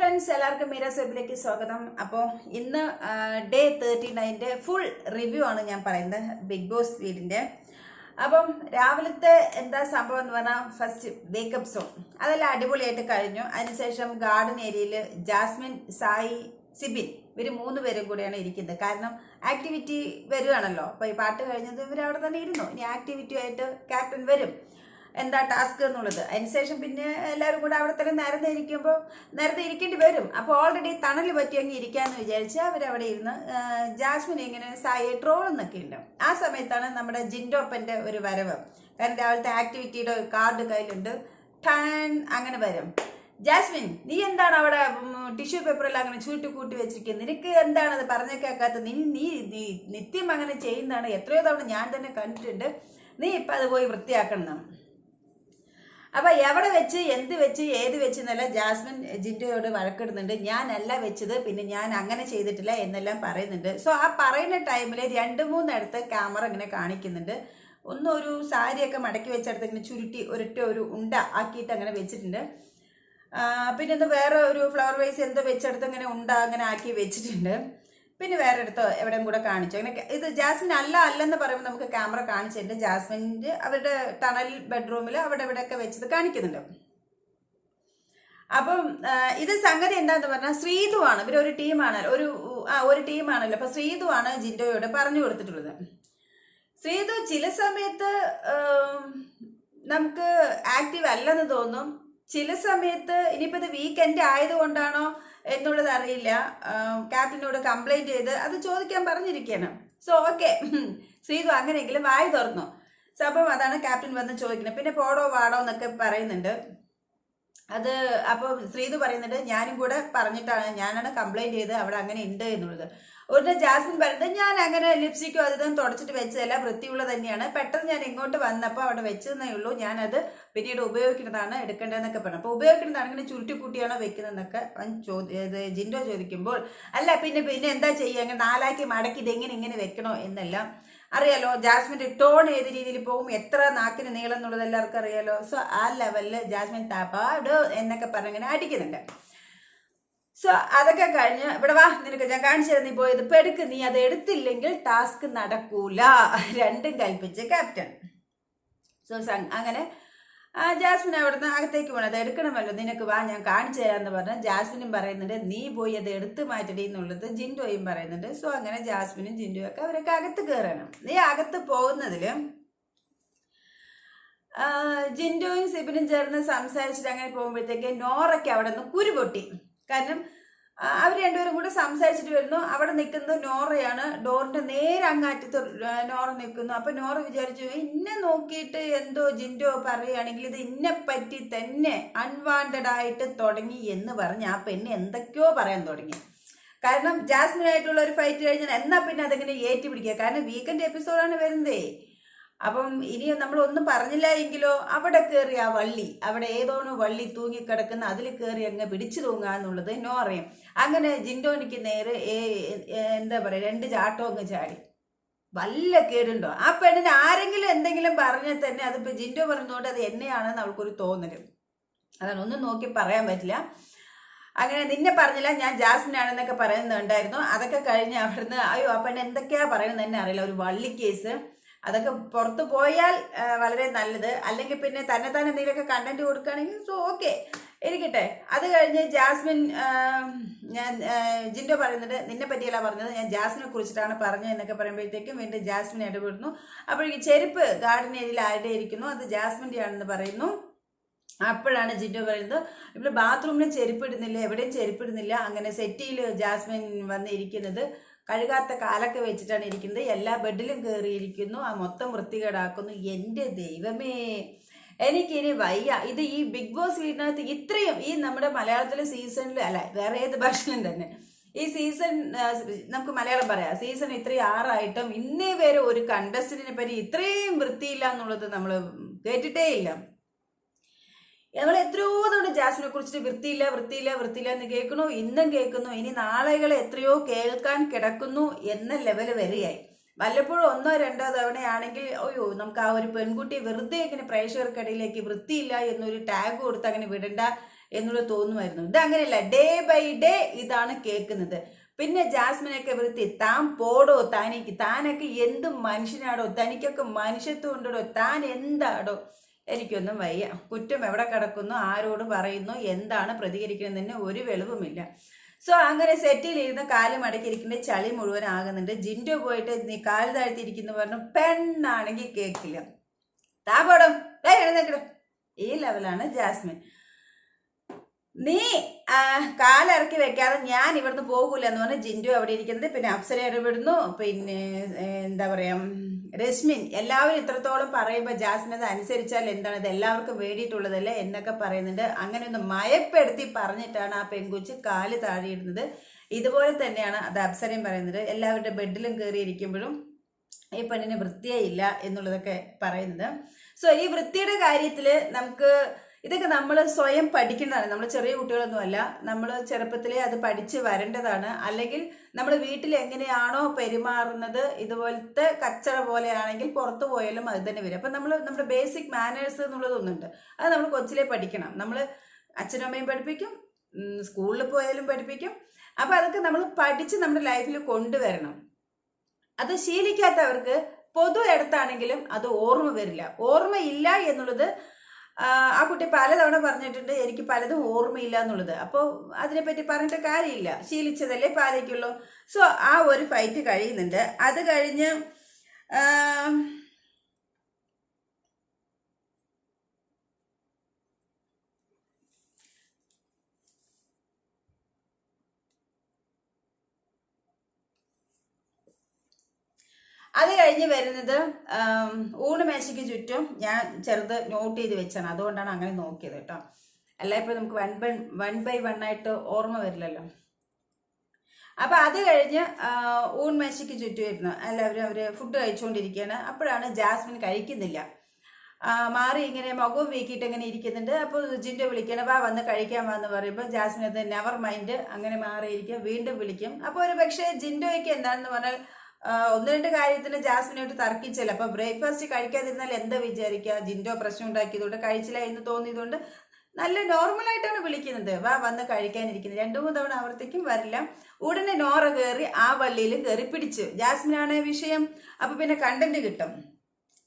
Friends എല്ലാവർക്കും മീര സെബിലേക്ക് സ്വാഗതം. അപ്പോൾ ഇന്ന് ഡേ തേർട്ടി നയന്റെ ഫുൾ റിവ്യൂ ആണ് ഞാൻ പറയുന്നത് ബിഗ് ബോസ് വീടിന്റെ അപ്പം രാവിലത്തെ എന്താ സംഭവം എന്ന് പറഞ്ഞാൽ ഫസ്റ്റ് വേക്കപ്പ് സോൺ അതെല്ലാം അടിപൊളിയായിട്ട് കഴിഞ്ഞു. അതിനുശേഷം ഗാർഡൻ ഏരിയയിൽ ജാസ്മിൻ സായി സിബിൻ ഇവർ മൂന്ന് പേരും കൂടിയാണ് ഇരിക്കുന്നത്. കാരണം ആക്ടിവിറ്റി വരുവാണല്ലോ. അപ്പോൾ ഈ പാട്ട് കഴിഞ്ഞത് ഇവർ അവിടെ തന്നെ ഇരുന്നു. ഇനി ആക്ടിവിറ്റി ആയിട്ട് ക്യാപ്റ്റൻ വരും. എന്താ ടാസ്ക് എന്നുള്ളത്. അതിനുശേഷം പിന്നെ എല്ലാവരും കൂടെ അവിടെ തന്നെ നേരത്തെ ഇരിക്കുമ്പോൾ നേരത്തെ ഇരിക്കേണ്ടി വരും. അപ്പോൾ ഓൾറെഡി തണൽ പറ്റി അങ്ങ് ഇരിക്കാന്ന് വിചാരിച്ച് അവരവിടെ ഇരുന്ന് ജാസ്മിൻ ഇങ്ങനെ ഇങ്ങനെ ട്രോൾ ട്രോളെന്നൊക്കെ ഉണ്ട്. ആ സമയത്താണ് നമ്മുടെ ജിൻഡോപ്പന്റെ ഒരു വരവ്. കാരണം രാവിലത്തെ ആക്ടിവിറ്റിയുടെ ഒരു കാർഡ് കയ്യിലുണ്ട്. ടാൻ അങ്ങനെ വരും. ജാസ്മിൻ നീ എന്താണ് അവിടെ ടിഷ്യൂ പേപ്പറെല്ലാം അങ്ങനെ ചൂട്ടി കൂട്ടി വെച്ചിരിക്കുന്നത് നിനക്ക് എന്താണ് അത് പറഞ്ഞ കേൾക്കാത്ത നീ നീ നീ നിത്യം അങ്ങനെ ചെയ്യുന്നതാണ്. എത്രയോ തവണ ഞാൻ തന്നെ കണ്ടിട്ടുണ്ട്. നീ ഇപ്പം അത് പോയി വൃത്തിയാക്കണം അപ്പൊ എവിടെ വെച്ച് എന്ത് വെച്ച് ഏത് വെച്ച് എന്നല്ല ജാസ്മിൻ ജിൻഡോയോട് വഴക്കിടുന്നുണ്ട്. ഞാനല്ല വെച്ചത് പിന്നെ ഞാൻ അങ്ങനെ ചെയ്തിട്ടില്ല എന്നെല്ലാം പറയുന്നുണ്ട്. സോ ആ പറയുന്ന ടൈമിൽ രണ്ട് മൂന്നിടത്ത് ക്യാമറ ഇങ്ങനെ കാണിക്കുന്നുണ്ട്. ഒന്നും ഒരു സാരിയൊക്കെ മടക്കി വെച്ചെടുത്ത് ഇങ്ങനെ ചുരുട്ടി ഒരൊറ്റ ഒരു ഉണ്ട ആക്കിയിട്ട് അങ്ങനെ വെച്ചിട്ടുണ്ട്. പിന്നെ ഒന്ന് വേറെ ഒരു ഫ്ലവർ വൈസ് എന്തോ വെച്ചെടുത്ത് ഇങ്ങനെ ഉണ്ട അങ്ങനെ ആക്കി വെച്ചിട്ടുണ്ട്. പിന്നെ വേറെ അടുത്ത് എവിടെയും കൂടെ കാണിച്ചു. അങ്ങനെ ഇത് ജാസ്മിൻ അല്ല അല്ലെന്ന് പറയുമ്പോൾ നമുക്ക് ക്യാമറ കാണിച്ചിട്ട് ജാസ്മിന്റെ അവരുടെ ടണൽ ബെഡ്റൂമിൽ അവിടെ ഇവിടെയൊക്കെ വെച്ചത് കാണിക്കുന്നുണ്ട്. അപ്പം ഇത് സംഗതി എന്താന്ന് പറഞ്ഞാൽ ശ്രീതു ആണ് ഒരു ടീമാണ് ഒരു ആ ഒരു ടീമാണല്ലോ അപ്പൊ ആണ് ജിൻഡോയോട് പറഞ്ഞു കൊടുത്തിട്ടുള്ളത്. ശ്രീതു ചില സമയത്ത് നമുക്ക് ആക്റ്റീവ് അല്ലെന്ന് തോന്നും. ചില സമയത്ത് ഇനിയിപ്പോൾ ഇത് വീക്കെൻഡ് ആയതുകൊണ്ടാണോ എന്നുള്ളത് അറിയില്ല ക്യാപ്റ്റനോട് കംപ്ലൈന്റ് ചെയ്ത് അത് ചോദിക്കാൻ പറഞ്ഞിരിക്കുകയാണ് സോ ഓക്കെ ശ്രീതു അങ്ങനെയെങ്കിലും വായി തുറന്നു. സോ അപ്പം അതാണ് ക്യാപ്റ്റൻ വന്ന് ചോദിക്കുന്നത്. പിന്നെ പോടോ വാടോ എന്നൊക്കെ പറയുന്നുണ്ട്. അത് അപ്പോൾ ശ്രീതു പറയുന്നുണ്ട് ഞാനും കൂടെ പറഞ്ഞിട്ടാണ്. ഞാനാണ് കംപ്ലൈന്റ് ചെയ്ത് അവിടെ അങ്ങനെ ഉണ്ട് എന്നുള്ളത്. ഉടനെ ജാസ്മിൻ പറയുന്നത് ഞാൻ അങ്ങനെ ലിപ്സ്റ്റിക്കോ അത് ഇതും തുടച്ചിട്ട് വെച്ചതല്ല വൃത്തിയുള്ള തന്നെയാണ്. പെട്ടെന്ന് ഞാൻ ഇങ്ങോട്ട് വന്നപ്പോൾ അവിടെ വെച്ചതെന്നേ ഉള്ളൂ. ഞാനത് പിന്നീട് ഉപയോഗിക്കുന്നതാണ് എടുക്കേണ്ടതെന്നൊക്കെ പറഞ്ഞു. അപ്പോൾ ഉപയോഗിക്കുന്നതാണ് ഇങ്ങനെ ചുരുട്ടി കൂട്ടിയാണോ വെക്കുന്നതെന്നൊക്കെ അവൻ ജിൻഡോ ചോദിക്കുമ്പോൾ അല്ല പിന്നെ പിന്നെ എന്താ ചെയ്യുക? അങ്ങനെ നാലാക്കി മടക്കി ഇതെങ്ങനെ ഇങ്ങനെ വെക്കണോ? എന്നെല്ലാം അറിയാലോ. ജാസ്മിന്റെ ടോൺ ഏത് രീതിയിൽ പോകും? എത്ര നാക്കിന് നീളം എന്നുള്ളത് എല്ലാവർക്കും അറിയാലോ. സോ ആ ലെവലിൽ ജാസ്മിൻ താപ്പാട് എന്നൊക്കെ പറഞ്ഞിങ്ങനെ അടിക്കുന്നുണ്ട്. സോ അതൊക്കെ കഴിഞ്ഞ് ഇവിടെ വാ നിനക്ക് ഞാൻ കാണിച്ചു തരാം. നീ പോയത് പെടുക്ക്. നീ അത് എടുത്തില്ലെങ്കിൽ ടാസ്ക് നടക്കൂല. രണ്ടും കൽപ്പിച്ച് ക്യാപ്റ്റൻ സോ അങ്ങനെ ജാസ്മിൻ അവിടുന്ന് അകത്തേക്ക് പോകണം അത് എടുക്കണമല്ലോ. നിനക്ക് വാ ഞാൻ കാണിച്ചു തരാമെന്ന് പറഞ്ഞാൽ ജാസ്മിനും പറയുന്നുണ്ട് നീ പോയി അത് എടുത്ത് മാറ്റടി എന്നുള്ളത് ജിൻഡോയും പറയുന്നുണ്ട്. സോ അങ്ങനെ ജാസ്മിനും ജിൻഡോയും ഒക്കെ അവരൊക്കെ അകത്ത് കയറണം നീ അകത്ത് പോകുന്നതിൽ ജിൻഡോയും സിബിനും ചേർന്ന് സംസാരിച്ചിട്ട് അങ്ങനെ പോകുമ്പോഴത്തേക്ക് നോറയ്ക്ക് അവിടെ നിന്ന് കുരുപൊട്ടി കാരണം അവർ രണ്ടുപേരും കൂടെ സംസാരിച്ചിട്ട് വരുന്നു. അവിടെ നിൽക്കുന്നത് നോറയാണ്. ഡോറിന്റെ നേരെ അങ്ങാറ്റത്ത് നോറ നിൽക്കുന്നു. അപ്പൊ നോറ വിചാരിച്ചു ഇന്നെ നോക്കിയിട്ട് എന്തോ ജിൻഡോ പറയുകയാണെങ്കിൽ ഇത് ഇന്നെ പറ്റി തന്നെ അൺവാണ്ടഡ് ആയിട്ട് തുടങ്ങി എന്ന് പറഞ്ഞ് ആ പെണ്ണ് എന്തൊക്കെയോ പറയാൻ തുടങ്ങി. കാരണം ജാസ്മിനായിട്ടുള്ള ഒരു ഫൈറ്റ് കഴിഞ്ഞാൽ എന്നാ പിന്നെ അതിങ്ങനെ ഏറ്റുപിടിക്കുക? കാരണം വീക്കെൻഡ് എപ്പിസോഡാണ് വരുന്നതേ. അപ്പം ഇനി നമ്മൾ ഒന്നും പറഞ്ഞില്ല എങ്കിലോ അവിടെ കയറി ആ വള്ളി അവിടെ ഏതോണോ വള്ളി തൂങ്ങിക്കിടക്കുന്ന അതിൽ കയറി അങ്ങ് പിടിച്ചു തൂങ്ങുക എന്നുള്ളത് നോറയും അങ്ങനെ ജിൻഡോനിക്ക് നേരെ എന്താ പറയുക രണ്ട് ചാട്ടോ അങ്ങ് ചാടി. വല്ല കേടുണ്ടോ? ആ പെണ്ണിന് ആരെങ്കിലും എന്തെങ്കിലും പറഞ്ഞാൽ തന്നെ അതിപ്പോൾ ജിൻഡോ പറഞ്ഞതുകൊണ്ട് അത് എന്നെയാണെന്ന് അവൾക്കൊരു തോന്നൽ അതാണ് ഒന്നും നോക്കി പറയാൻ പറ്റില്ല. അങ്ങനെ നിന്നെ പറഞ്ഞില്ല ഞാൻ ജാസ്മിനാണെന്നൊക്കെ പറയുന്നുണ്ടായിരുന്നു അതൊക്കെ കഴിഞ്ഞ് അവിടുന്ന് അയ്യോ ആ പെണ്ണ് എന്തൊക്കെയാ പറയുന്നത് തന്നെ അറിയില്ല. ഒരു വള്ളി കേസ്. അതൊക്കെ പുറത്തു പോയാൽ വളരെ നല്ലത്. അല്ലെങ്കിൽ പിന്നെ തന്നെ തന്നെ എന്തെങ്കിലുമൊക്കെ കണ്ടന്റ് കൊടുക്കുകയാണെങ്കിൽ സോ ഓക്കെ ഇരിക്കട്ടെ. അത് കഴിഞ്ഞ് ജാസ്മിൻ ഞാൻ ജിൻഡോ പറയുന്നുണ്ട് നിന്നെ പറ്റിയല്ല പറഞ്ഞത്. ഞാൻ ജാസ്മിനെ കുറിച്ചിട്ടാണ് പറഞ്ഞത് എന്നൊക്കെ പറയുമ്പോഴത്തേക്കും വീണ്ടും ജാസ്മിൻ ഇടപെടുന്നു. അപ്പോഴേക്ക് ചെരുപ്പ് ഗാർഡൻ ഏരിയയിൽ ആരുടെ ഇരിക്കുന്നു? അത് ജാസ്മിന്റെ ആണെന്ന് പറയുന്നു. അപ്പോഴാണ് ജിൻഡോ പറയുന്നത് ഇവിടെ ബാത്റൂമിലും ചെരുപ്പിടുന്നില്ല എവിടെയും ചെരുപ്പിടുന്നില്ല അങ്ങനെ സെറ്റിയിൽ ജാസ്മിൻ വന്നിരിക്കുന്നത് കഴുകാത്ത കാലൊക്കെ വെച്ചിട്ടാണ് ഇരിക്കുന്നത്. എല്ലാ ബെഡിലും കയറിയിരിക്കുന്നു ആ മൊത്തം വൃത്തികേടാക്കുന്നു. എന്റെ ദൈവമേ. എനിക്കിനി വയ്യ. ഇത് ഈ ബിഗ് ബോസ് വീടിനകത്ത് ഇത്രയും ഈ നമ്മുടെ മലയാളത്തിലെ സീസണിൽ അല്ല വേറെ ഏത് ഭാഷയിലും തന്നെ. ഈ സീസൺ നമുക്ക് മലയാളം പറയാം. സീസൺ ഇത്രയും ആറായിട്ടും ഇന്നേ വരെ ഒരു കണ്ടസ്റ്റന്റിനെ പറ്റി ഇത്രയും വൃത്തിയില്ല എന്നുള്ളത് നമ്മൾ കേട്ടിട്ടേ ഇല്ല. ഞങ്ങൾ എത്രയോ തവണ ജാസ്മിനെ കുറിച്ചിട്ട് വൃത്തിയില്ല വൃത്തിയില്ല വൃത്തിയില്ല എന്ന് കേൾക്കുന്നു ഇന്നും കേൾക്കുന്നു. ഇനി നാളുകൾ എത്രയോ കേൾക്കാൻ കിടക്കുന്നു എന്ന ലെവൽ വരെയായി. വല്ലപ്പോഴും ഒന്നോ രണ്ടോ തവണയാണെങ്കിൽ അയ്യോ നമുക്ക് ആ ഒരു പെൺകുട്ടിയെ വെറുതെ ഇങ്ങനെ പ്രേക്ഷകർക്കിടയിലേക്ക് വൃത്തിയില്ല എന്നൊരു ടാഗ് കൊടുത്ത് അങ്ങനെ വിടണ്ട എന്നുള്ളത് തോന്നുമായിരുന്നു. ഇത് അങ്ങനെയല്ല ഡേ ബൈ ഡേ ഇതാണ് കേൾക്കുന്നത്. പിന്നെ ജാസ്മിനൊക്കെ വൃത്തി താൻ പോടോ താനിക്ക് താനൊക്കെ എന്ത് മനുഷ്യനാടോ തനിക്കൊക്കെ മനുഷ്യത്വം ഉണ്ടോ താൻ എന്താടോ? എനിക്കൊന്നും വയ്യ. കുറ്റം എവിടെ കിടക്കുന്നു ആരോട് പറയുന്നു എന്താണ് പ്രതികരിക്കുന്നതിന് ഒരു വെളിവുമില്ല. സോ അങ്ങനെ സെറ്റിലിരുന്ന് കാൽ മടക്കിയിരിക്കുന്ന ചളി മുഴുവൻ ആകുന്നുണ്ട്. ജിൻഡോ പോയിട്ട് നീ കാൽ താഴ്ത്തിയിരിക്കുന്നു പറഞ്ഞു പെണ്ണാണെങ്കിൽ കേൾക്കില്ല താപോടും എഴുന്നേക്കിടും ഈ ലെവലാണ് ജാസ്മിൻ. നീ കാലിറക്കി വെക്കാതെ ഞാൻ ഇവിടുന്ന് പോകൂല എന്ന് പറഞ്ഞ് ജിൻഡു അവിടെ ഇരിക്കുന്നത്. പിന്നെ അപ്സര ഇടപെടുന്നു പിന്നെ എന്താ പറയാ രശ്മിൻ എല്ലാവരും ഇത്രത്തോളം പറയുമ്പോൾ ജാസ്മിൻ അത് അനുസരിച്ചാൽ എന്താണ് ഇത് എല്ലാവർക്കും വേണ്ടിയിട്ടുള്ളതല്ലേ എന്നൊക്കെ പറയുന്നുണ്ട്. അങ്ങനെ ഒന്ന് മയപ്പെടുത്തി പറഞ്ഞിട്ടാണ് ആ പെൺകുച്ചി കാൽ താഴെയിടുന്നത്. ഇതുപോലെ തന്നെയാണ് അത് അപ്സരയും പറയുന്നത്. എല്ലാവരുടെ ബെഡിലും കയറിയിരിക്കുമ്പോഴും ഈ പെണ്ണിന് വൃത്തിയേ ഇല്ല എന്നുള്ളതൊക്കെ പറയുന്നത്. സോ ഈ വൃത്തിയുടെ കാര്യത്തിൽ നമുക്ക് ഇതൊക്കെ നമ്മൾ സ്വയം പഠിക്കേണ്ടതാണ് നമ്മൾ ചെറിയ കുട്ടികളൊന്നുമല്ല. നമ്മൾ ചെറുപ്പത്തിലേ അത് പഠിച്ച് വരേണ്ടതാണ്. അല്ലെങ്കിൽ നമ്മൾ വീട്ടിൽ എങ്ങനെയാണോ പെരുമാറുന്നത് ഇതുപോലത്തെ കച്ചറ പോലെയാണെങ്കിൽ പുറത്തു പോയാലും അത് തന്നെ വരും. അപ്പം നമ്മൾ നമ്മുടെ ബേസിക് മാനേഴ്സ് എന്നുള്ളതൊന്നുണ്ട്. അത് നമ്മൾ കൊച്ചിലെ പഠിക്കണം. നമ്മൾ അച്ഛനും അമ്മയും പഠിപ്പിക്കും സ്കൂളിൽ പോയാലും പഠിപ്പിക്കും. അപ്പം അതൊക്കെ നമ്മൾ പഠിച്ച് നമ്മുടെ ലൈഫിൽ കൊണ്ടുവരണം. അത് ശീലിക്കാത്തവർക്ക് പൊതു ഇടത്താണെങ്കിലും അത് ഓർമ്മ വരില്ല. ഓർമ്മയില്ല എന്നുള്ളത് ആ, കുട്ടി പലതവണ പറഞ്ഞിട്ടുണ്ട് എനിക്ക് പലതും ഓർമ്മയില്ല എന്നുള്ളത്. അപ്പോൾ അതിനെപ്പറ്റി പറഞ്ഞിട്ട് കാര്യമില്ല. ശീലിച്ചതല്ലേ പാലിക്കുള്ളൂ സോ ആ ഒരു ഫൈറ്റ് കഴിയുന്നുണ്ട്. അത് കഴിഞ്ഞ് അത് കഴിഞ്ഞ് വരുന്നത് ഊണ് ഊണുമേശയ്ക്ക് ചുറ്റും ഞാൻ ചെറുത് നോട്ട് ചെയ്ത് വെച്ചാണ്. അതുകൊണ്ടാണ് അങ്ങനെ നോക്കിയത് കേട്ടോ. അല്ല ഇപ്പോൾ നമുക്ക് one by one by one ആയിട്ട് ഓർമ്മ വരില്ലല്ലോ. അപ്പൊ അത് കഴിഞ്ഞ് ഊൺ ഊൺമേശയ്ക്ക് ചുറ്റും ഇരുന്നു എല്ലാവരും അവർ ഫുഡ് കഴിച്ചുകൊണ്ടിരിക്കുകയാണ് അപ്പോഴാണ് ജാസ്മിൻ കഴിക്കുന്നില്ല. മാറി ഇങ്ങനെ മുഖവും വീക്കിയിട്ട് ഇങ്ങനെ ഇരിക്കുന്നുണ്ട്. അപ്പോൾ ജിന്റെ വിളിക്കണം വാ വന്ന് കഴിക്കാൻ വാന്ന് പറയുമ്പോൾ ജാസ്മിൻ അത് നെവർ മൈൻഡ് അങ്ങനെ മാറിയിരിക്കും. വീണ്ടും വിളിക്കും. അപ്പോൾ ഒരു പക്ഷേ ജിൻഡോയ്ക്ക് എന്താണെന്ന് പറഞ്ഞാൽ ഒന്ന് രണ്ട് കാര്യത്തിന് ജാസ്മിനായിട്ട് തർക്കിച്ചില്ല? അപ്പൊ ബ്രേക്ക്ഫാസ്റ്റ് കഴിക്കാതിരുന്നാൽ എന്താ വിചാരിക്കുക? ജിൻഡോ പ്രശ്നം ഉണ്ടാക്കിയതുകൊണ്ട് കഴിച്ചില്ല എന്ന് തോന്നിയതുകൊണ്ട് നല്ല നോർമൽ ആയിട്ടാണ് വിളിക്കുന്നത്. വാ വന്ന് കഴിക്കാനിരിക്കുന്നത് രണ്ടു മൂന്ന് തവണ ആവർത്തിക്കും വരില്ല. ഉടനെ നോറ കയറി ആ വള്ളിയിൽ കയറി പിടിച്ചു. ജാസ്മിനാണ് വിഷയം. അപ്പൊ പിന്നെ കണ്ടന്റ് കിട്ടും.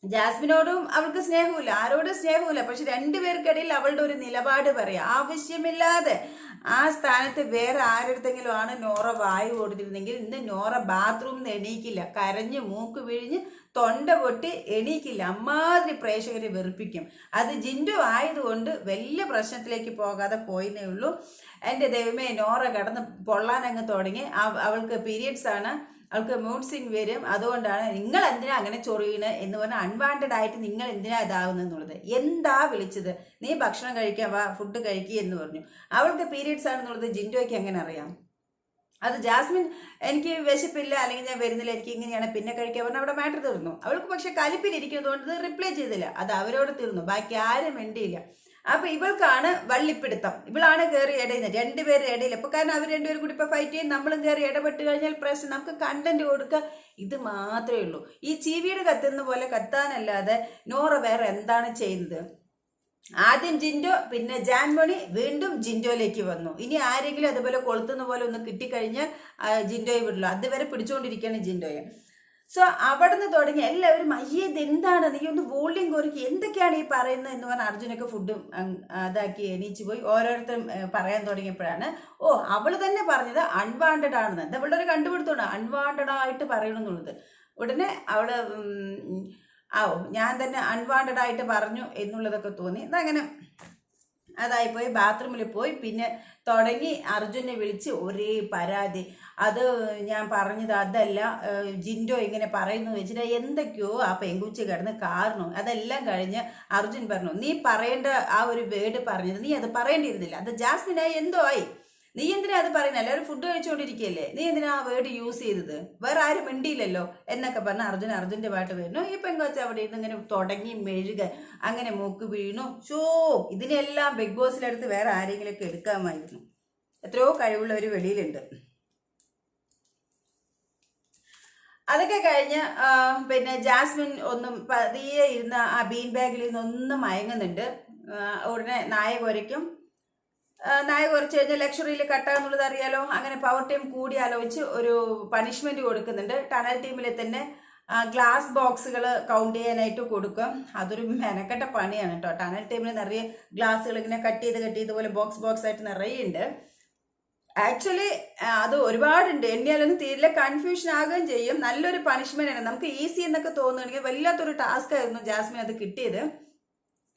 ജാസ്മിനോടും അവൾക്ക് സ്നേഹമില്ല. ആരോടും സ്നേഹമില്ല. പക്ഷെ രണ്ടുപേർക്കിടയിൽ അവളുടെ ഒരു നിലപാട് പറയാം. ആവശ്യമില്ലാതെ ആ സ്ഥാനത്ത് വേറെ ആരുടെങ്കിലും ആണ് നോറ വായു കൊടുത്തിരുന്നെങ്കിൽ ഇന്ന് നോറ ബാത്റൂമിൽ നിന്ന് എണീക്കില്ല. കരഞ്ഞ് മൂക്ക് വിഴിഞ്ഞ് തൊണ്ട പൊട്ടി എണീക്കില്ല. അമ്മാതിരി പ്രേക്ഷകരെ വെറുപ്പിക്കും. അത് ജിൻഡു ആയതുകൊണ്ട് വലിയ പ്രശ്നത്തിലേക്ക് പോകാതെ പോയിന്നേ ഉള്ളൂ. എന്റെ ദൈവമേ നോറ കടന്ന് പൊള്ളാനങ്ങ് തുടങ്ങി. അവൾക്ക് പീരിയഡ്സ് ആണ്. അവൾക്ക് മൂഡ് സിംഗ് വരും. അതുകൊണ്ടാണ് നിങ്ങൾ എന്തിനാ അങ്ങനെ ചൊറിയണത് എന്ന് പറഞ്ഞാൽ അൺവാണ്ടഡ് ആയിട്ട് നിങ്ങൾ എന്തിനാ ഇതാവുന്നത് എന്നുള്ളത്. എന്താ വിളിച്ചത്? നീ ഭക്ഷണം കഴിക്കാൻ വാ ഫുഡ് കഴിക്കുക എന്ന് പറഞ്ഞു. അവൾക്ക് പീരീഡ്സ് ആണെന്നുള്ളത് ജിൻഡോയ്ക്ക് എങ്ങനെ അറിയാം? അത് ജാസ്മിൻ എനിക്ക് വിശപ്പില്ല അല്ലെങ്കിൽ ഞാൻ വരുന്നില്ല എനിക്ക് ഇങ്ങനെയാണ് പിന്നെ കഴിക്കാൻ പറഞ്ഞാൽ അവിടെ മാറ്റർ തീർന്നു. അവൾക്ക് പക്ഷെ കലിപ്പിലിരിക്കുന്നത് കൊണ്ട് റിപ്ലൈ ചെയ്തില്ല. അത് അവരോട് തീർന്നു. ബാക്കി ആരും മിണ്ടിയില്ല. അപ്പൊ ഇവൾക്കാണ് വള്ളിപ്പിടുത്തം. ഇവളാണ് കയറി ഇടയുന്നത്. രണ്ടുപേരും ഇടയിൽ. ഇപ്പൊ കാരണം അവർ രണ്ടുപേരും കൂടി ഇപ്പൊ ഫൈറ്റ് ചെയ്യും. നമ്മളും കയറി ഇടപെട്ട് കഴിഞ്ഞാൽ പ്രശ്നം. നമുക്ക് കണ്ടന്റ് കൊടുക്കുക. ഇത് മാത്രമേ ഉള്ളൂ. ഈ ചീവിയുടെ കത്തുന്ന പോലെ കത്താനല്ലാതെ നോറ വേറെ എന്താണ് ചെയ്യുന്നത്? ആദ്യം ജിൻഡോ പിന്നെ ജാൻമണി വീണ്ടും ജിൻഡോയിലേക്ക് വന്നു. ഇനി ആരെങ്കിലും അതുപോലെ കൊളുത്തുന്ന പോലെ ഒന്ന് കിട്ടിക്കഴിഞ്ഞാൽ ജിൻഡോയെ വിടുള്ളൂ അതുവരെ പിടിച്ചുകൊണ്ടിരിക്കുകയാണ് ജിൻഡോയെ. സോ അവിടുന്ന് തുടങ്ങി എല്ലാവരും അയ്യേ ഇതെന്താണ്? നീ ഒന്ന് വോളിയം കുറയ്ക്ക്. എന്തൊക്കെയാണ് ഈ പറയുന്നത്? എന്ന് പറഞ്ഞ് അർജുനൊക്കെ ഫുഡും അതാക്കി എണീച്ചു പോയി. ഓരോരുത്തരും പറയാൻ തുടങ്ങിയപ്പോഴാണ് ഓ അവൾ തന്നെ പറഞ്ഞത് അൺവാണ്ടഡ് ആണെന്ന്. എന്താ അവളുടെ ഒരു കണ്ടുപിടുത്തമാണ് അൺവാണ്ടഡ് ആയിട്ട് പറയണമെന്നുള്ളത് ഉടനെ അവൾ ആ ഞാൻ തന്നെ അൺവാണ്ടഡ് ആയിട്ട് പറഞ്ഞു എന്നുള്ളതൊക്കെ തോന്നി. അതങ്ങനെ അതായിപ്പോയി ബാത്റൂമിൽ പോയി. പിന്നെ തുടങ്ങി അർജുനെ വിളിച്ച് ഒരേ പരാതി. അത് ഞാൻ പറഞ്ഞത് അതല്ല ജിൻഡോ ഇങ്ങനെ പറയുന്നു വെച്ചിട്ട് എന്തൊക്കെയോ ആ പെങ്കുച്ചി കിടന്ന് കാരണം അതെല്ലാം കഴിഞ്ഞ് അർജുൻ പറഞ്ഞു നീ പറയേണ്ട ആ ഒരു വേർഡ് പറഞ്ഞത് നീ അത് പറയേണ്ടിയിരുന്നില്ല. അത് ജാസ്മിനായി എന്തോ ആയി? നീ എന്തിനാ അത് പറയുന്നത് എല്ലാവരും ഫുഡ് കഴിച്ചുകൊണ്ടിരിക്കുകയല്ലേ നീ എന്തിനാ ആ വേർഡ് യൂസ് ചെയ്തത്? വേറെ ആരും മിണ്ടിയില്ലല്ലോ എന്നൊക്കെ പറഞ്ഞ് അർജുൻ അർജുന്റെ പാട്ട് വരുന്നു. ഈ പെങ്കൊച്ച അവിടെ ഇരുന്ന് ഇങ്ങനെ തുടങ്ങി മെഴുക അങ്ങനെ മൂക്ക് വീണു. ഷോ ഇതിനെല്ലാം ബിഗ് ബോസിലെടുത്ത് വേറെ ആരെങ്കിലുമൊക്കെ എടുക്കാമായിരുന്നു. എത്രയോ കഴിവുള്ളവർ വെളിയിലുണ്ട്. അതൊക്കെ കഴിഞ്ഞ് പിന്നെ ജാസ്മിൻ ഒന്നും പതിയെ ഇരുന്ന ആ ബീൻ ബാഗിൽ നിന്നൊന്നും മയങ്ങുന്നുണ്ട്. ഉടനെ നായ കുരയ്ക്കും. ആ, നായ കുറച്ച് കഴിഞ്ഞാൽ ലക്ഷറിയിൽ കട്ടാന്നുള്ളത് അറിയാലോ. അങ്ങനെ പവർ ടീം കൂടി ആലോചിച്ച് ഒരു പണിഷ്മെന്റ് കൊടുക്കുന്നുണ്ട്. ടണൽ ടീമിലെ തന്നെ ഗ്ലാസ് ബോക്സുകൾ കൗണ്ട് ചെയ്യാനായിട്ട് കൊടുക്കും. അതൊരു മെനക്കെട്ട പണിയാണ് കേട്ടോ ടണൽ ടീമിൽ നിറയെ ഗ്ലാസ്സുകൾ ഇങ്ങനെ കട്ട് ചെയ്ത് കട്ട് ചെയ്ത് പോലെ ബോക്സ് ബോക്സ് ആയിട്ട് നിറയെ ഉണ്ട് ആക്ച്വലി അത് ഒരുപാടുണ്ട്. എണ്ണിയാലൊന്നും തീരെ കൺഫ്യൂഷൻ ആകുകയും ചെയ്യും. നല്ലൊരു പണിഷ്മെന്റ് ആണ്. നമുക്ക് ഈസി എന്നൊക്കെ തോന്നുകയാണെങ്കിൽ വല്ലാത്തൊരു ടാസ്ക് ആയിരുന്നു ജാസ്മിൻ അത് കിട്ടിയത്.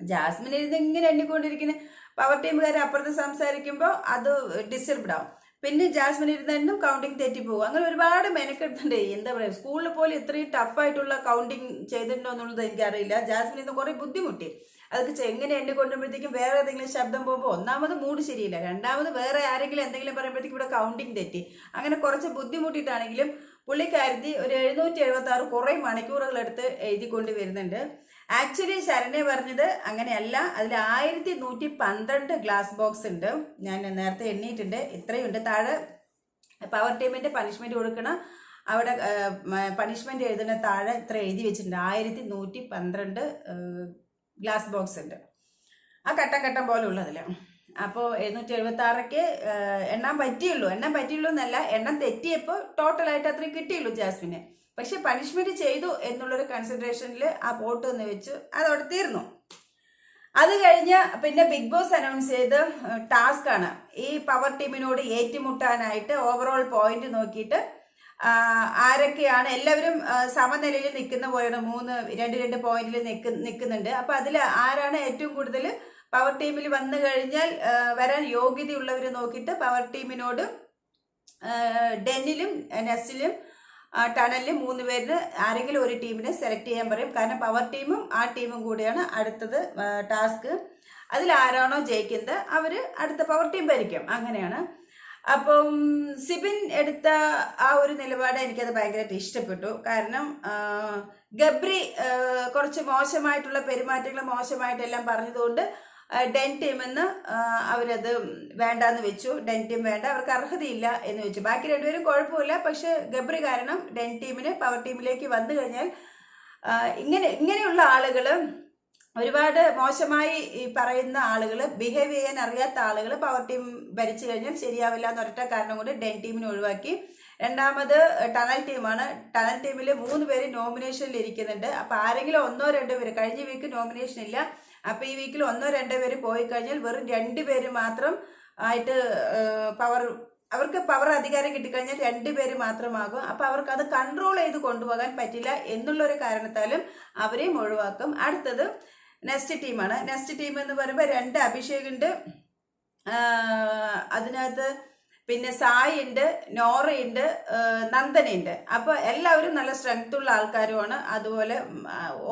ജാസ്മിൻ ഇരുന്ന് ഇങ്ങനെ എണ്ണിക്കൊണ്ടിരിക്കുന്ന. പവർ ടീമുകാർ അപ്പുറത്ത് സംസാരിക്കുമ്പോൾ അത് ഡിസ്റ്റർബ്ഡ് ആവും. പിന്നെ ജാസ്മിൻ ഇരുന്നും കൗണ്ടിങ് തെറ്റിപ്പോകും അങ്ങനെ ഒരുപാട് മെനക്കെടുത്തുണ്ട് എന്താ പറയുക സ്കൂളിൽ പോലും ഇത്രയും ടഫായിട്ടുള്ള കൗണ്ടിങ് ചെയ്തിട്ടുണ്ടോ എന്നുള്ളത് എനിക്കറിയില്ല. ജാസ്മിൻ ഇന്ന് കുറേ ബുദ്ധിമുട്ടി. അതൊക്കെ എങ്ങനെ എന്നെ എണ്ണിക്കൊണ്ടുമ്പോഴത്തേക്കും വേറെ ഏതെങ്കിലും ശബ്ദം പോകുമ്പോൾ ഒന്നാമത് മൂഡ് ശരിയില്ല. രണ്ടാമത് വേറെ ആരെങ്കിലും എന്തെങ്കിലും പറയുമ്പോഴത്തേക്കും ഇവിടെ കൗണ്ടിങ് തെറ്റി. അങ്ങനെ കുറച്ച് ബുദ്ധിമുട്ടിയിട്ടാണെങ്കിലും പുള്ളിക്കാരത്തി ഒരു എഴുന്നൂറ്റി എഴുപത്തി ആറ് കുറേ മണിക്കൂറുകൾ എടുത്ത് എഴുതിക്കൊണ്ട് വരുന്നുണ്ട്. ആക്ച്വലി ശരണ്യ പറഞ്ഞത് അങ്ങനെയല്ല. അതിൽ ആയിരത്തി നൂറ്റി പന്ത്രണ്ട് ഗ്ലാസ് ബോക്സ് ഉണ്ട്. ഞാൻ നേരത്തെ എണ്ണിയിട്ടുണ്ട്. ഇത്രയുണ്ട്. താഴെ പവർ ടീമിന്റെ പണിഷ്മെന്റ് കൊടുക്കണം അവിടെ പണിഷ്മെന്റ് എഴുതുന്ന താഴെ ഇത്ര എഴുതി വെച്ചിട്ടുണ്ട്. ആയിരത്തി നൂറ്റി പന്ത്രണ്ട് ഗ്ലാസ് ബോക്സ് ഉണ്ട്. ആ ഘട്ടം ഘട്ടം പോലെ ഉള്ളതിൽ അപ്പോൾ എഴുന്നൂറ്റി എഴുപത്തി ആറൊക്കെ എണ്ണാൻ പറ്റിയുള്ളൂ. എണ്ണാൻ പറ്റിയുള്ളൂ എന്നല്ല എണ്ണം തെറ്റിയപ്പോൾ ടോട്ടലായിട്ട് അത്രയും കിട്ടിയുള്ളൂ ജാസ്മിന്. പക്ഷെ പണിഷ്മെന്റ് ചെയ്തു എന്നുള്ളൊരു കൺസിഡറേഷനിൽ ആ പോട്ട് എന്ന് വെച്ചു. അതവിടെ തീർന്നു. അത് കഴിഞ്ഞ് പിന്നെ ബിഗ് ബോസ് അനൗൺസ് ചെയ്ത് ടാസ്ക് ആണ്. ഈ പവർ ടീമിനോട് ഏറ്റുമുട്ടാനായിട്ട് ഓവറോൾ പോയിന്റ് നോക്കിയിട്ട് ആരൊക്കെയാണ് എല്ലാവരും സമനിലയിൽ നിൽക്കുന്ന പോലെയാണ് മൂന്ന് രണ്ട് രണ്ട് പോയിന്റിൽ നിൽക്ക് നിൽക്കുന്നുണ്ട്. അപ്പൊ അതിൽ ആരാണ് ഏറ്റവും കൂടുതൽ പവർ ടീമിൽ വന്നു കഴിഞ്ഞാൽ വരാൻ യോഗ്യതയുള്ളവർ നോക്കിയിട്ട് പവർ ടീമിനോട് ഡെന്നിലും നെസ്റ്റിലും ടണലിൽ മൂന്ന് പേരിന് ആരെങ്കിലും ഒരു ടീമിനെ സെലക്ട് ചെയ്യാൻ പറയും. കാരണം പവർ ടീമും ആ ടീമും കൂടിയാണ് അടുത്തത് ടാസ്ക് അതിൽ ആരാണോ ജയിക്കുന്നത് അവർ അടുത്ത പവർ ടീം ഭരിക്കും. അങ്ങനെയാണ്. അപ്പം സിബിൻ എടുത്ത ആ ഒരു നിലപാട് എനിക്കത് ഭയങ്കരമായിട്ട് ഇഷ്ടപ്പെട്ടു. കാരണം ഗബ്രി കുറച്ച് മോശമായിട്ടുള്ള പെരുമാറ്റങ്ങൾ മോശമായിട്ടെല്ലാം പറഞ്ഞതുകൊണ്ട് ഡെൻ ടീമെന്ന് അവരത് വേണ്ടാന്ന് വെച്ചു. ഡെൻ ടീം വേണ്ട അവർക്ക് അർഹതയില്ല എന്ന് വെച്ചു. ബാക്കി രണ്ടുപേരും കുഴപ്പമില്ല. പക്ഷെ ഗബ്രി കാരണം ഡെൻ പവർ ടീമിലേക്ക് വന്നു കഴിഞ്ഞാൽ ഇങ്ങനെ ഇങ്ങനെയുള്ള ആളുകൾ ഒരുപാട് മോശമായി ഈ പറയുന്ന ആളുകൾ ബിഹേവ് ചെയ്യാൻ അറിയാത്ത ആളുകൾ പവർ ടീം ഭരിച്ചു കഴിഞ്ഞാൽ ശരിയാവില്ല എന്നൊരൊറ്റ കാരണം കൊണ്ട് ഡെൻ ടീമിനെ ഒഴിവാക്കി. രണ്ടാമത് ടണൽ ടീമാണ് ടണൽ ടീമിൽ മൂന്ന് പേര് നോമിനേഷനിൽ ഇരിക്കുന്നുണ്ട്. അപ്പോൾ ആരെങ്കിലും ഒന്നോ രണ്ടോ പേര് കഴിഞ്ഞ വീക്ക് നോമിനേഷൻ ഇല്ല. അപ്പൊ ഈ വീക്കിൽ ഒന്നോ രണ്ടോ പേര് പോയി കഴിഞ്ഞാൽ വെറും രണ്ട് പേര് മാത്രം ആയിട്ട് പവർ അവർക്ക് പവർ അധികാരം കിട്ടിക്കഴിഞ്ഞാൽ രണ്ട് പേര് മാത്രമാകും. അപ്പോൾ അവർക്ക് അത് കൺട്രോൾ ചെയ്ത് കൊണ്ടുപോകാൻ പറ്റില്ല എന്നുള്ളൊരു കാരണത്താലും അവരെയും ഒഴിവാക്കും. അടുത്തത് നെക്സ്റ്റ് ടീമാണ്. നെക്സ്റ്റ് ടീം എന്ന് പറയുമ്പോൾ രണ്ട് അഭിഷേകുണ്ട് അതിനകത്ത് പിന്നെ സായി ഉണ്ട് നോറയുണ്ട് നന്ദനുണ്ട് അപ്പോൾ എല്ലാവരും നല്ല സ്ട്രെങ്ത് ഉള്ള ആൾക്കാരുമാണ്. അതുപോലെ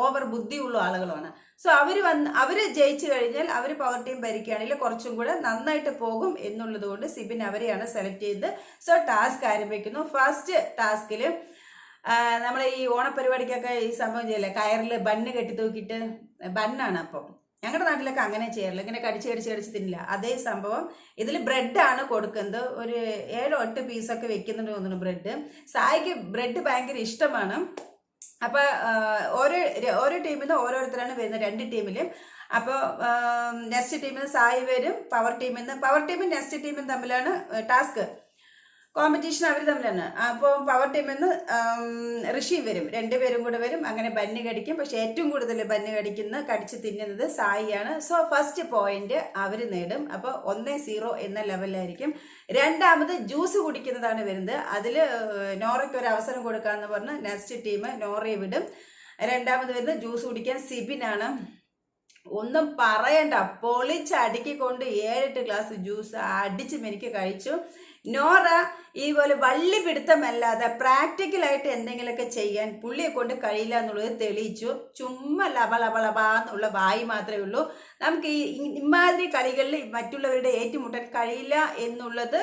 ഓവർ ബുദ്ധിയുള്ള ആളുകളുമാണ്. സോ അവർ വന്ന് അവർ ജയിച്ചു കഴിഞ്ഞാൽ അവർ പവർ ടീം ഭരിക്കുകയാണെങ്കിൽ കുറച്ചും കൂടെ നന്നായിട്ട് പോകും എന്നുള്ളത് കൊണ്ട് സിബിൻ അവരെയാണ് സെലക്ട് ചെയ്തത് സോ ടാസ്ക് ആരംഭിക്കുന്നു. ഫസ്റ്റ് ടാസ്കിൽ നമ്മൾ ഈ ഓണപരിപാടിക്കൊക്കെ ഈ സംഭവം ചെയ്യല്ലേ? കയറിൽ ബണ്ണ് കെട്ടി തൂക്കിയിട്ട് ബണ്ണാണ് അപ്പം. ഞങ്ങളുടെ നാട്ടിലൊക്കെ അങ്ങനെ ചെയ്യാറില്ല. ഇങ്ങനെ കടിച്ച് കടിച്ച് കടിച്ച് തിന്നില്ല. അതേ സംഭവം ഇതിൽ ബ്രെഡാണ് കൊടുക്കുന്നത്. ഒരു ഏഴോ എട്ട് പീസൊക്കെ വെക്കുന്നുണ്ട് തോന്നുന്നു ബ്രെഡ് സായിക്ക് ബ്രെഡ് ഭയങ്കര ഇഷ്ടമാണ്. അപ്പൊ ഓരോ ഓരോ ടീമിൽ നിന്ന് ഓരോരുത്തരാണ് വരുന്നത് രണ്ട് ടീമിലും അപ്പോൾ നെക്സ്റ്റ് ടീമിൽ നിന്ന് സായി വരും പവർ ടീമിൽ നിന്ന് പവർ ടീമും നെക്സ്റ്റ് ടീമും തമ്മിലാണ് ടാസ്ക് കോമ്പറ്റീഷൻ അവർ തമ്മിലാണ്. അപ്പോൾ പവർ ടീമിൽ നിന്ന് ഋഷി വരും. രണ്ടുപേരും കൂടെ വരും. അങ്ങനെ ബന്ന് കടിക്കും. പക്ഷേ ഏറ്റവും കൂടുതൽ ബന്ന് കടിക്കുന്ന കടിച്ച് തിന്നുന്നത് സായിയാണ്. സോ ഫസ്റ്റ് പോയിന്റ് അവർ നേടും. അപ്പോൾ ഒന്ന് സീറോ എന്ന ലെവലിലായിരിക്കും രണ്ടാമത് ജ്യൂസ് കുടിക്കുന്നതാണ് വരുന്നത്. അതിൽ നോറയ്ക്ക് ഒരു അവസരം കൊടുക്കാമെന്ന് പറഞ്ഞ് നെക്സ്റ്റ് ടീം നോറയെ വിടും. രണ്ടാമത് വരുന്നത് ജ്യൂസ് കുടിക്കാൻ സിബിനാണ്. ഒന്നും പറയണ്ട. പൊളിച്ചടുക്കിക്കൊണ്ട് ഏഴെട്ട് ഗ്ലാസ് ജ്യൂസ് അടിച്ച് മെനിക്ക് കഴിച്ചു. നോറ ഈ പോലെ വള്ളി പിടുത്തമല്ലാതെ പ്രാക്ടിക്കലായിട്ട് എന്തെങ്കിലുമൊക്കെ ചെയ്യാൻ പുള്ളിയെ കൊണ്ട് കഴിയില്ല എന്നുള്ളത് തെളിയിച്ചു. ചുമ്മാ ലബ ലബ ലബ എന്നുള്ള വായി മാത്രമേ ഉള്ളൂ. നമുക്ക് ഈ ഇമാതിരി കളികളിൽ മറ്റുള്ളവരുടെ ഏറ്റുമുട്ടാൻ കഴിയില്ല എന്നുള്ളത്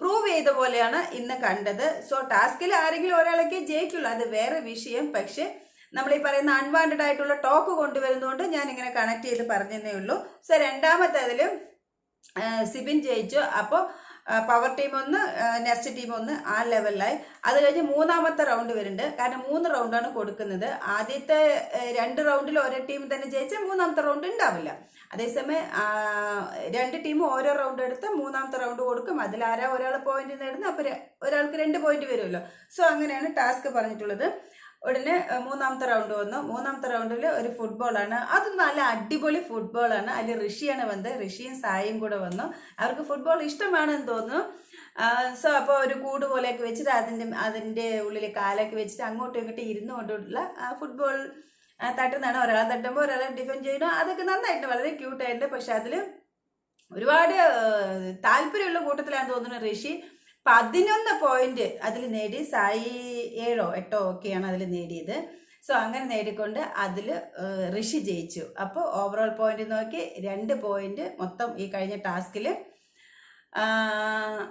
പ്രൂവ് ചെയ്ത പോലെയാണ് ഇന്ന് കണ്ടത്. സോ ടാസ്കിൽ ആരെങ്കിലും ഒരാളൊക്കെ ജയിക്കുള്ളൂ. അത് വേറെ വിഷയം. പക്ഷേ നമ്മൾ ഈ പറയുന്ന അൺവാണ്ടഡ് ആയിട്ടുള്ള ടോക്ക് കൊണ്ടുവരുന്നതുകൊണ്ട് ഞാൻ ഇങ്ങനെ കണക്ട് ചെയ്ത് പറഞ്ഞതേ ഉള്ളൂ. സോ രണ്ടാമത്തെ അതിലും സിബിൻ ജയിച്ചു. അപ്പോൾ പവർ ടീം ഒന്ന് നെസ്റ്റ് ടീം ഒന്ന് ആ ലെവലിലായി അത് കഴിഞ്ഞ് മൂന്നാമത്തെ റൗണ്ട് വരുന്നുണ്ട്. കാരണം മൂന്ന് റൗണ്ടാണ് കൊടുക്കുന്നത്. ആദ്യത്തെ രണ്ട് റൗണ്ടിൽ ഒരേ ടീം തന്നെ ജയിച്ചാൽ മൂന്നാമത്തെ റൗണ്ട് ഉണ്ടാവില്ല. അതേസമയം രണ്ട് ടീം ഓരോ റൗണ്ട് എടുത്ത് മൂന്നാമത്തെ റൗണ്ട് കൊടുക്കും. അതിൽ ആരാ ഒരാൾ പോയിന്റ് നേടുന്നത്? അപ്പോൾ ഒരാൾക്ക് രണ്ട് പോയിന്റ് വരുമല്ലോ. സോ അങ്ങനെയാണ് ടാസ്ക് പറഞ്ഞിട്ടുള്ളത്. ഉടനെ മൂന്നാമത്തെ റൗണ്ട് വന്നു. മൂന്നാമത്തെ റൗണ്ടിൽ ഒരു ഫുട്ബോളാണ് അത് നല്ല അടിപൊളി ഫുട്ബോളാണ് അതിൽ ഋഷിയാണ് വന്നത്. ഋഷിയും സായും കൂടെ വന്നു. അവർക്ക് ഫുട്ബോൾ ഇഷ്ടമാണെന്ന് തോന്നുന്നു. സോ അപ്പോൾ ഒരു കൂട് പോലെയൊക്കെ വെച്ചിട്ട് അതിന്റെ അതിന്റെ ഉള്ളിൽ കാലൊക്കെ വെച്ചിട്ട് അങ്ങോട്ടും ഇങ്ങോട്ടും ഇരുന്നു കൊണ്ടുള്ള ഫുട്ബോൾ തട്ടുന്നതാണ്. ഒരാളെ തട്ടുമ്പോൾ ഒരാളെ ഡിഫെൻഡ് ചെയ്യണം അതൊക്കെ നന്നായിട്ട് വളരെ ക്യൂട്ടായിട്ടുണ്ട് പക്ഷെ അതിൽ ഒരുപാട് താല്പര്യമുള്ള കൂട്ടത്തിലാണ് തോന്നുന്നത് ഋഷി. പതിനൊന്ന് പോയിന്റ് അതിൽ നേടി സായി ഏഴോ എട്ടോ ഒക്കെയാണ് അതിൽ നേടിയത്. സോ അങ്ങനെ നേടിക്കൊണ്ട് അതിൽ ഋഷി ജയിച്ചു. അപ്പോൾ ഓവറോൾ പോയിന്റ് നോക്കി രണ്ട് പോയിന്റ് മൊത്തം ഈ കഴിഞ്ഞ ടാസ്കിൽ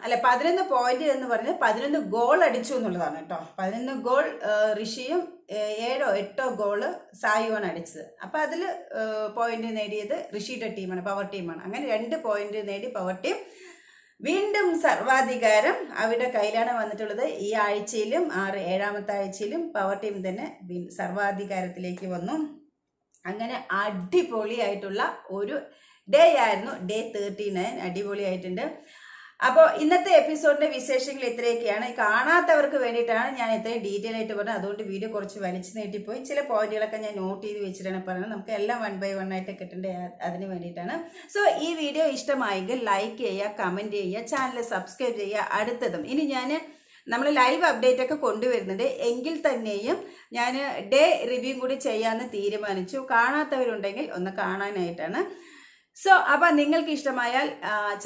അല്ല പതിനൊന്ന് പോയിന്റ് എന്ന് പറഞ്ഞ് പതിനൊന്ന് ഗോൾ അടിച്ചു എന്നുള്ളതാണ് കേട്ടോ. പതിനൊന്ന് ഗോൾ ഋഷിയും ഏഴോ എട്ടോ ഗോൾ സായുവാണ് അടിച്ചത്. അപ്പോൾ അതിൽ പോയിന്റ് നേടിയത് ഋഷിയുടെ ടീമാണ് പവർ ടീമാണ് അങ്ങനെ രണ്ട് പോയിന്റ് നേടി പവർ ടീം വീണ്ടും സർവാധികാരം അവരുടെ കയ്യിലാണ് വന്നിട്ടുള്ളത്. ഈ ആഴ്ചയിലും ആറ് ഏഴാമത്തെ ആഴ്ചയിലും പവർ ടീം തന്നെ സർവാധികാരത്തിലേക്ക് വന്നു. അങ്ങനെ അടിപൊളിയായിട്ടുള്ള ഒരു ഡേ ആയിരുന്നു. ഡേ തേർട്ടി നയൻ അടിപൊളിയായിട്ടുണ്ട്. അപ്പോൾ ഇന്നത്തെ എപ്പിസോഡിന്റെ വിശേഷങ്ങൾ ഇത്രയൊക്കെയാണ്. കാണാത്തവർക്ക് വേണ്ടിയിട്ടാണ് ഞാൻ ഇത്രയും ഡീറ്റെയിൽ ആയിട്ട് പറഞ്ഞത്. അതുകൊണ്ട് വീഡിയോ കുറച്ച് വലിച്ചു നീട്ടിപ്പോയി. ചില പോയിന്റുകളൊക്കെ ഞാൻ നോട്ട് ചെയ്ത് വെച്ചിട്ടാണ് പറയുന്നത് നമുക്ക് എല്ലാം വൺ ബൈ വൺ ആയിട്ട് കിട്ടേണ്ട അതിന് വേണ്ടിയിട്ടാണ്. സോ ഈ വീഡിയോ ഇഷ്ടമായെങ്കിൽ ലൈക്ക് ചെയ്യുക കമന്റ് ചെയ്യുക ചാനൽ സബ്സ്ക്രൈബ് ചെയ്യുക. അടുത്തതും. ഇനി ഞാൻ നമ്മൾ ലൈവ് അപ്ഡേറ്റ് ഒക്കെ കൊണ്ടുവരുന്നുണ്ട്. എങ്കിൽ തന്നെയും ഞാൻ ഡേ റിവ്യൂ കൂടി ചെയ്യാമെന്ന് തീരുമാനിച്ചു. കാണാത്തവരുണ്ടെങ്കിൽ ഒന്ന് കാണാനായിട്ടാണ് സോ അപ്പം നിങ്ങൾക്ക് ഇഷ്ടമായാൽ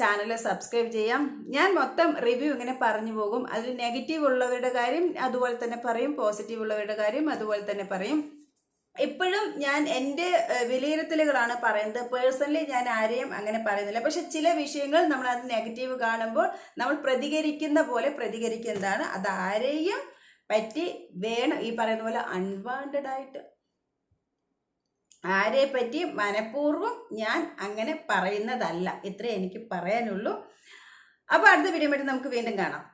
ചാനൽ സബ്സ്ക്രൈബ് ചെയ്യാം. ഞാൻ മൊത്തം റിവ്യൂ ഇങ്ങനെ പറഞ്ഞു പോകും. അതിൽ നെഗറ്റീവ് ഉള്ളവരുടെ കാര്യം അതുപോലെ തന്നെ പറയും പോസിറ്റീവ് ഉള്ളവരുടെ കാര്യം അതുപോലെ തന്നെ പറയും. ഇപ്പോഴും ഞാൻ എന്റെ വിലയിരുത്തലുകളാണ് പറയുന്നത്. പേഴ്സണലി ഞാൻ ആരെയും അങ്ങനെ പറയുന്നില്ല. പക്ഷെ ചില വിഷയങ്ങൾ നമ്മൾ അത് നെഗറ്റീവ് കാണുമ്പോൾ നമ്മൾ പ്രതികരിക്കുന്ന പോലെ പ്രതികരിക്കുന്നതാണ്. അത് ആരെയും പറ്റി വേണം ഈ പറയുന്ന പോലെ അൺവാണ്ടഡ് ആയിട്ട് ആരെ പറ്റി മനഃപൂർവം ഞാൻ അങ്ങനെ പറയുന്നതല്ല. ഇത്രേ എനിക്ക് പറയാനുള്ളൂ. അപ്പോൾ അടുത്ത വീഡിയോ നമുക്ക് വീണ്ടും കാണാം.